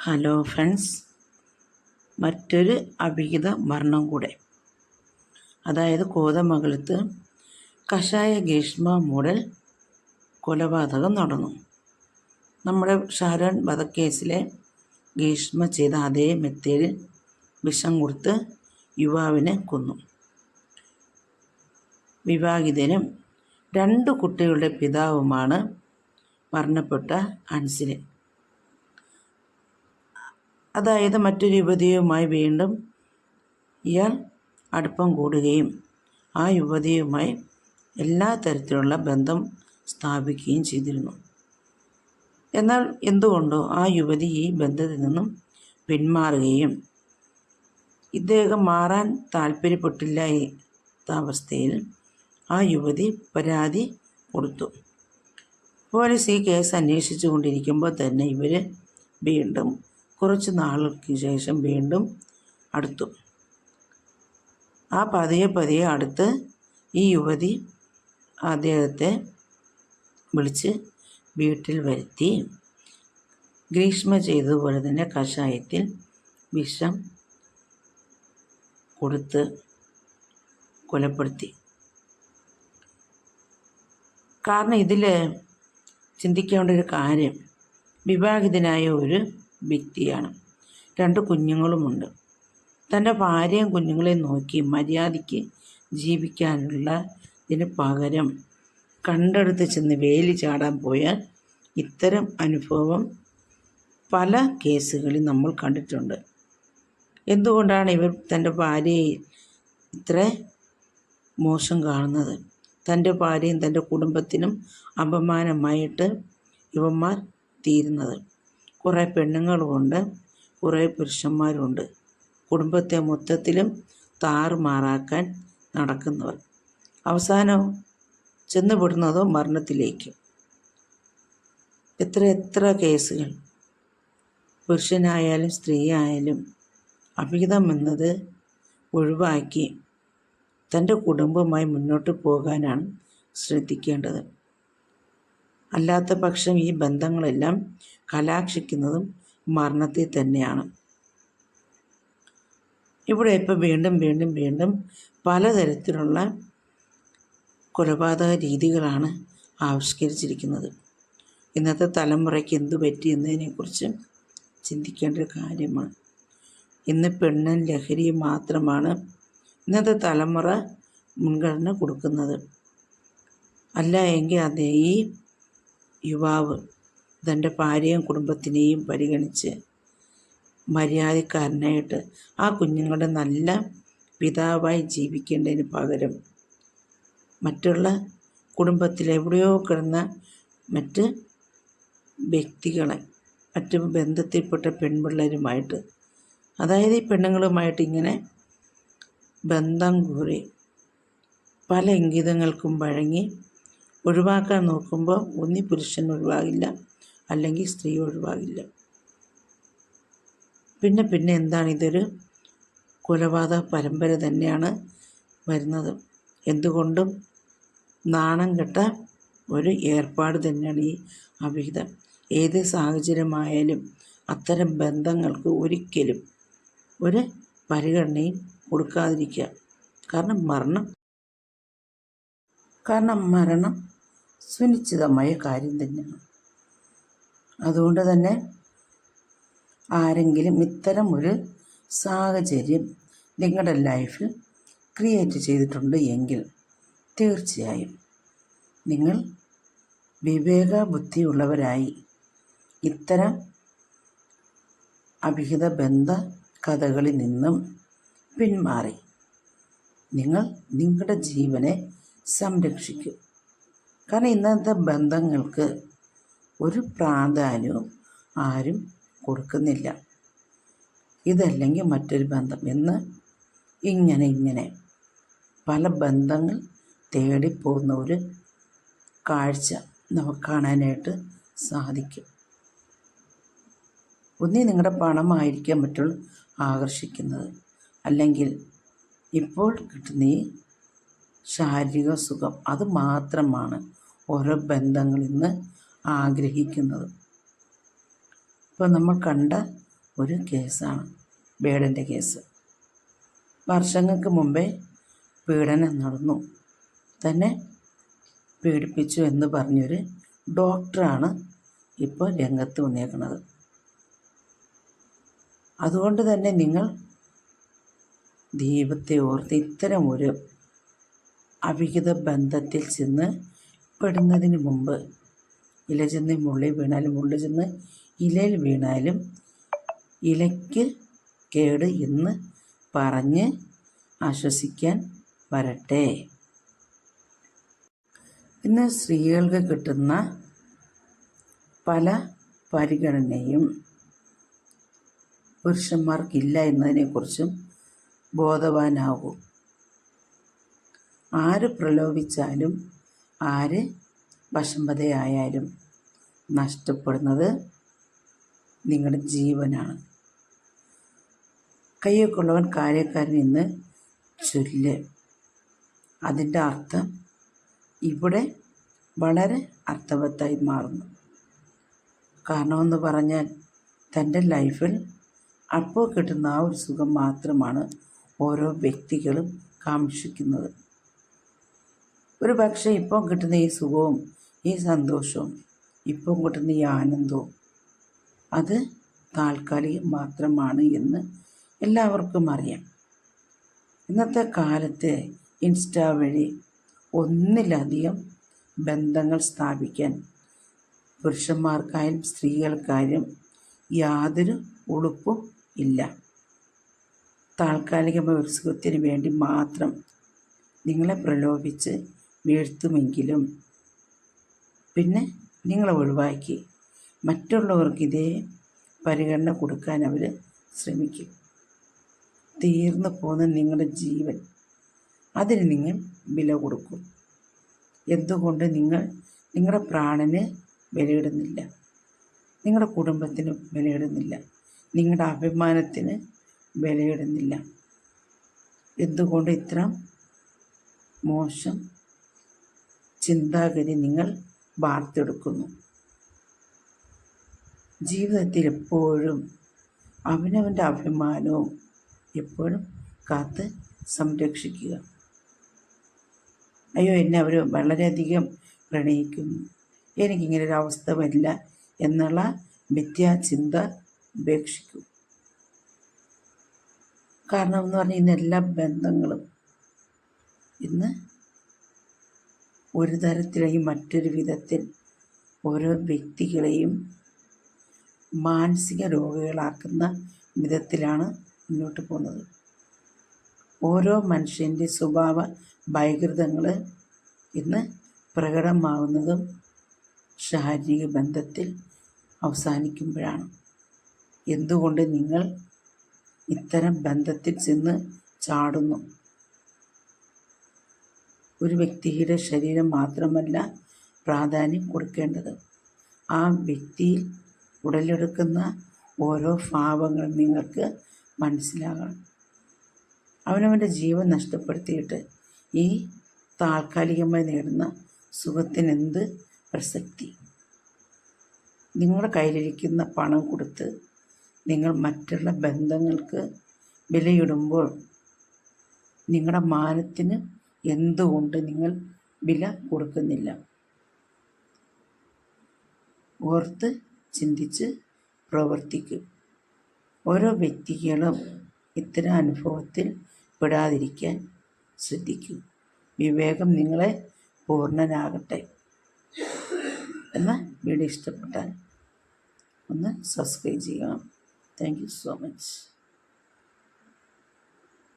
Hello friends മറ്റൊരു അവിഹിത മരണം കൂടെ. അതായത് കോതമംഗലത്ത് കഷായ ഗ്രീഷ്മ മൂടൽ കൊലപാതകം നടന്നു. നമ്മുടെ ഷാരോൺ വധക്കേസിലെ ഗ്രീഷ്മ ചെയ്ത അതേ മെത്തേഡിൽ വിഷം കൊടുത്ത് യുവാവിനെ കൊന്നു. വിവാഹിതനും രണ്ട് കുട്ടികളുടെ പിതാവുമാണ് മരണപ്പെട്ട അൻസിലൻ അതായത് മറ്റൊരു യുവതിയുമായി വീണ്ടും ഇയാൾ അടുപ്പം കൂടുകയും ആ യുവതിയുമായി എല്ലാ തരത്തിലുള്ള ബന്ധം സ്ഥാപിക്കുകയും ചെയ്തിരുന്നു. എന്നാൽ എന്തുകൊണ്ടോ ആ യുവതി ഈ ബന്ധത്തിൽ നിന്നും പിന്മാറുകയും ഇദ്ദേഹം മാറാൻ താല്പര്യപ്പെട്ടില്ല അവസ്ഥയിൽ ആ യുവതി പരാതി കൊടുത്തു. പോലീസ് ഈ കേസ് അന്വേഷിച്ചു കൊണ്ടിരിക്കുമ്പോൾ തന്നെ ഇവർ വീണ്ടും കുറച്ച് നാളുകൾക്ക് ശേഷം വീണ്ടും അടുത്തു. ആ പതിയെ പതിയെ അടുത്ത് ഈ യുവതി അദ്ദേഹത്തെ വിളിച്ച് വീട്ടിൽ വരുത്തി. ഗ്രീഷ്മ ചെയ്തതുപോലെ തന്നെ കഷായത്തിൽ വിഷം കൊടുത്ത് കൊലപ്പെടുത്തി. കാരണം ഇതിൽ ചിന്തിക്കേണ്ട ഒരു കാര്യം വിവാഹിതനായ ഒരു വ്യക്തിയാണ്. രണ്ട് കുഞ്ഞുങ്ങളുമുണ്ട്. തന്റെ ഭാര്യയും കുഞ്ഞുങ്ങളെയും നോക്കി മര്യാദയ്ക്ക് ജീവിക്കാനുള്ള ഇതിന് പകരം കണ്ടെടുത്ത് ചെന്ന് വേലി ചാടാൻ പോയാൽ ഇത്തരം അനുഭവം പല കേസുകളിൽ നമ്മൾ കണ്ടിട്ടുണ്ട്. എന്തുകൊണ്ടാണ് ഇവർ തന്റെ ഭാര്യയെ ഇത്ര മോശം കാണുന്നത്? തന്റെ ഭാര്യയും തന്റെ കുടുംബത്തിനും അപമാനമായിട്ട് ഇവന്മാർ തീരുന്നത്? കുറേ പെണ്ണുങ്ങളുമുണ്ട് കുറേ പുരുഷന്മാരുമുണ്ട് കുടുംബത്തെ മൊത്തത്തിലും താറുമാറാക്കാൻ നടക്കുന്നവർ. അവസാനം ചെന്നുപെടുന്നതോ മരണത്തിലേക്ക്. എത്ര എത്ര കേസുകൾ. പുരുഷനായാലും സ്ത്രീ ആയാലും അഭിഹിതം എന്നത് ഒഴിവാക്കി തന്റെ കുടുംബവുമായി മുന്നോട്ട് പോകാനാണ് ശ്രദ്ധിക്കേണ്ടത്. അല്ലാത്ത പക്ഷം ഈ ബന്ധങ്ങളെല്ലാം കലാക്ഷിക്കുന്നതും മരണത്തിൽ തന്നെയാണ്. ഇവിടെ ഇപ്പോൾ വീണ്ടും വീണ്ടും വീണ്ടും പലതരത്തിലുള്ള കൊലപാതക രീതികളാണ് ആവിഷ്കരിച്ചിരിക്കുന്നത്. ഇന്നത്തെ തലമുറയ്ക്ക് എന്തു പറ്റി എന്നതിനെക്കുറിച്ച് ചിന്തിക്കേണ്ട ഒരു കാര്യമാണ്. ഇന്ന് പെണ്ണും ലഹരിയും മാത്രമാണ് ഇന്നത്തെ തലമുറ മുൻഗണന കൊടുക്കുന്നത്. അല്ല എങ്കിൽ അതേ ഈ യുവാവ് തന്റെ ഭാര്യയും കുടുംബത്തിനെയും പരിഗണിച്ച് മര്യാദക്കാരനായിട്ട് ആ കുഞ്ഞുങ്ങളുടെ നല്ല പിതാവായി ജീവിക്കേണ്ടതിന് പകരം മറ്റുള്ള കുടുംബത്തിൽ എവിടെയോ കിടന്ന മറ്റ് വ്യക്തികളെ മറ്റ് ബന്ധത്തിൽപ്പെട്ട പെൺപിള്ളേരുമായിട്ട് അതായത് ഈ പെണ്ണുങ്ങളുമായിട്ട് ഇങ്ങനെ ബന്ധം കൂറി പല ഇംഗിതങ്ങൾക്കും വഴങ്ങി ഒഴിവാക്കാൻ നോക്കുമ്പോൾ ഒന്നി പുരുഷൻ ഒഴിവാകില്ല അല്ലെങ്കിൽ സ്ത്രീ ഒഴിവാകില്ല. പിന്നെ പിന്നെ എന്താണ് ഇതൊരു കൊലപാതക പരമ്പര തന്നെയാണ് വരുന്നത്. എന്തുകൊണ്ടും നാണം കെട്ട ഒരു ഏർപ്പാട് തന്നെയാണ് ഈ അവിഹിതം. ഏത് സാഹചര്യമായാലും അത്തരം ബന്ധങ്ങൾക്ക് ഒരിക്കലും ഒരു പരിഗണനയും കൊടുക്കാതിരിക്കുക. കാരണം മരണം കാരണം മരണം സുനിശ്ചിതമായ കാര്യം തന്നെയാണ്. അതുകൊണ്ട് തന്നെ ആരെങ്കിലും ഇത്തരം ഒരു സാഹചര്യം നിങ്ങളുടെ ലൈഫിൽ ക്രിയേറ്റ് ചെയ്തിട്ടുണ്ട് എങ്കിൽ തീർച്ചയായും നിങ്ങൾ വിവേക ബുദ്ധിയുള്ളവരായി ഇത്തരം അഭിഹിത ബന്ധ കഥകളിൽ നിന്നും പിന്മാറി. നിങ്ങൾ നിങ്ങളുടെ ജീവനെ സംരക്ഷിക്കും. കാരണം ഇന്നത്തെ ബന്ധങ്ങൾക്ക് ഒരു പ്രാധാന്യവും ആരും കൊടുക്കുന്നില്ല. ഇതല്ലെങ്കിൽ മറ്റൊരു ബന്ധം. എന്ന് ഇങ്ങനെ ഇങ്ങനെ പല ബന്ധങ്ങൾ തേടിപ്പോകുന്ന ഒരു കാഴ്ച നമുക്ക് കാണാനായിട്ട് സാധിക്കും. ഒന്നി നിങ്ങളുടെ പണമായിരിക്കാൻ മറ്റുള്ള ആകർഷിക്കുന്നത്. അല്ലെങ്കിൽ ഇപ്പോൾ കിട്ടുന്ന ഈ ശാരീരിക സുഖം അത് മാത്രമാണ് ഓരോ ബന്ധങ്ങളിൽ നിന്ന് ആഗ്രഹിക്കുന്നത്. ഇപ്പോൾ നമ്മൾ കണ്ട ഒരു കേസാണ് ബേഡന്റെ കേസ്. വർഷങ്ങൾക്ക് മുമ്പേ പീഡനം നടന്നു. തന്നെ പീഡിപ്പിച്ചു എന്ന് പറഞ്ഞൊരു ഡോക്ടറാണ് ഇപ്പോൾ രംഗത്ത് വന്നേക്കുന്നത് അതുകൊണ്ട് തന്നെ നിങ്ങൾ ദൈവത്തെ ഓർത്ത് ഇത്തരം ഒരു അവിഹിത ബന്ധത്തിൽ ചെന്ന് പെടുന്നതിന് മുമ്പ് ഇല ചെന്ന് മുള്ളിൽ വീണാലും മുള്ളു ചെന്ന് ഇലയിൽ വീണാലും ഇലയ്ക്ക് കേട് എന്ന് പറഞ്ഞ് ആശ്വസിക്കാൻ വരട്ടെ. ഇന്ന് സ്ത്രീകൾക്ക് കിട്ടുന്ന പല പരിഗണനയും പുരുഷന്മാർക്കില്ല എന്നതിനെക്കുറിച്ചും ബോധവാനാകൂ. ആര് പ്രലോഭിച്ചാലും ആര് വശംവദയായാലും നഷ്ടപ്പെടുന്നത് നിങ്ങളുടെ ജീവനാണ്. കയ്യൊക്കെ ഉള്ളവൻ കാര്യക്കാരൻ എന്ന് ചൊല്ല്. അതിന്റെ അർത്ഥം ഇവിടെ വളരെ അർത്ഥവത്തായി മാറുന്നു. കാരണമെന്ന് പറഞ്ഞാൽ തന്റെ ലൈഫിൽ അപ്പോൾ കിട്ടുന്ന ആ ഒരു സുഖം മാത്രമാണ് ഓരോ വ്യക്തികളും കാക്ഷിക്കുന്നത്. ഒരു പക്ഷേ ഇപ്പം കിട്ടുന്ന ഈ സുഖവും ഈ സന്തോഷവും ഇപ്പം കിട്ടുന്ന ഈ ആനന്ദവും അത് താൽക്കാലികം മാത്രമാണ് എന്ന് എല്ലാവർക്കും അറിയാം. ഇന്നത്തെ കാലത്ത് ഇൻസ്റ്റാ വഴി ഒന്നിലധികം ബന്ധങ്ങൾ സ്ഥാപിക്കാൻ പുരുഷന്മാർക്കായാലും സ്ത്രീകൾക്കായാലും യാതൊരു ഉളുപ്പും ഇല്ല. താൽക്കാലികമായ ഒരു സുഖത്തിന് വേണ്ടി മാത്രം നിങ്ങളെ പ്രലോഭിച്ച് വീഴ്ത്തുമെങ്കിലും പിന്നെ നിങ്ങളെ ഒഴിവാക്കി. മറ്റുള്ളവർക്ക് ഇതേ പരിഗണന കൊടുക്കാൻ അവർ ശ്രമിക്കും. തീർന്നു പോകുന്ന നിങ്ങളുടെ ജീവൻ അതിന് നിങ്ങൾ വില കൊടുക്കും. എന്തുകൊണ്ട് നിങ്ങൾ നിങ്ങളുടെ പ്രാണന് വിലയിടുന്നില്ല? നിങ്ങളുടെ കുടുംബത്തിന് വിലയിടുന്നില്ല. നിങ്ങളുടെ അഭിമാനത്തിന് വിലയിടുന്നില്ല. എന്തുകൊണ്ട് ഇത്ര മോശം ചിന്താഗതി നിങ്ങൾ വാർത്തെടുക്കുന്നു. ജീവിതത്തിൽ എപ്പോഴും അവനവന്റെ അഭിമാനവും എപ്പോഴും കാത്ത് സംരക്ഷിക്കുക. അയ്യോ എന്നെ അവർ വളരെയധികം പ്രണയിക്കുന്നു. എനിക്കിങ്ങനെ ഒരു അവസ്ഥ വരില്ല എന്നുള്ള മിഥ്യാചിന്ത ഉപേക്ഷിക്കും. കാരണം എന്ന് പറഞ്ഞാൽ ഇന്ന് എല്ലാ ബന്ധങ്ങളും ഇന്ന് ഒരു തരത്തിലെയും മറ്റൊരു വിധത്തിൽ ഓരോ വ്യക്തികളെയും മാനസിക രോഗികളാക്കുന്ന വിധത്തിലാണ് മുന്നോട്ട് പോകുന്നത്. ഓരോ മനുഷ്യന്റെ സ്വഭാവ വൈകൃതങ്ങൾ ഇന്ന് പ്രകടമാകുന്നതും ശാരീരിക ബന്ധത്തിൽ അവസാനിക്കുമ്പോഴാണ്. എന്തുകൊണ്ട് നിങ്ങൾ ഇത്തരം ബന്ധത്തിൽ ചെന്ന് ചാടുന്നു? ഒരു വ്യക്തിയുടെ ശരീരം മാത്രമല്ല പ്രാധാന്യം കൊടുക്കേണ്ടത്. ആ വ്യക്തിയിൽ ഉടലെടുക്കുന്ന ഓരോ ഭാവങ്ങളും നിങ്ങൾക്ക് മനസ്സിലാകണം. അവനവന്റെ ജീവൻ നഷ്ടപ്പെടുത്തിയിട്ട് ഈ താൽക്കാലികമായി നേടുന്ന സുഖത്തിനെന്ത് പ്രസക്തി? നിങ്ങളുടെ കയ്യിലിരിക്കുന്ന പണം കൊടുത്ത് നിങ്ങൾ മറ്റുള്ള ബന്ധങ്ങൾക്ക് വിലയിടുമ്പോൾ നിങ്ങളുടെ മാനത്തിന് എന്തുകൊണ്ട് നിങ്ങൾ വില കൊടുക്കുന്നില്ല? ഓർത്ത് ചിന്തിച്ച് പ്രവർത്തിക്കും. ഓരോ വ്യക്തികളും ഇത്തരം അനുഭവത്തിൽ പെടാതിരിക്കാൻ ശ്രദ്ധിക്കും. വിവേകം നിങ്ങളെ പൂർണനാകട്ടെ. എന്ന വീഡിയോ ഇഷ്ടപ്പെട്ടാൽ ഒന്ന് സബ്സ്ക്രൈബ് ചെയ്യണം. Thank you so much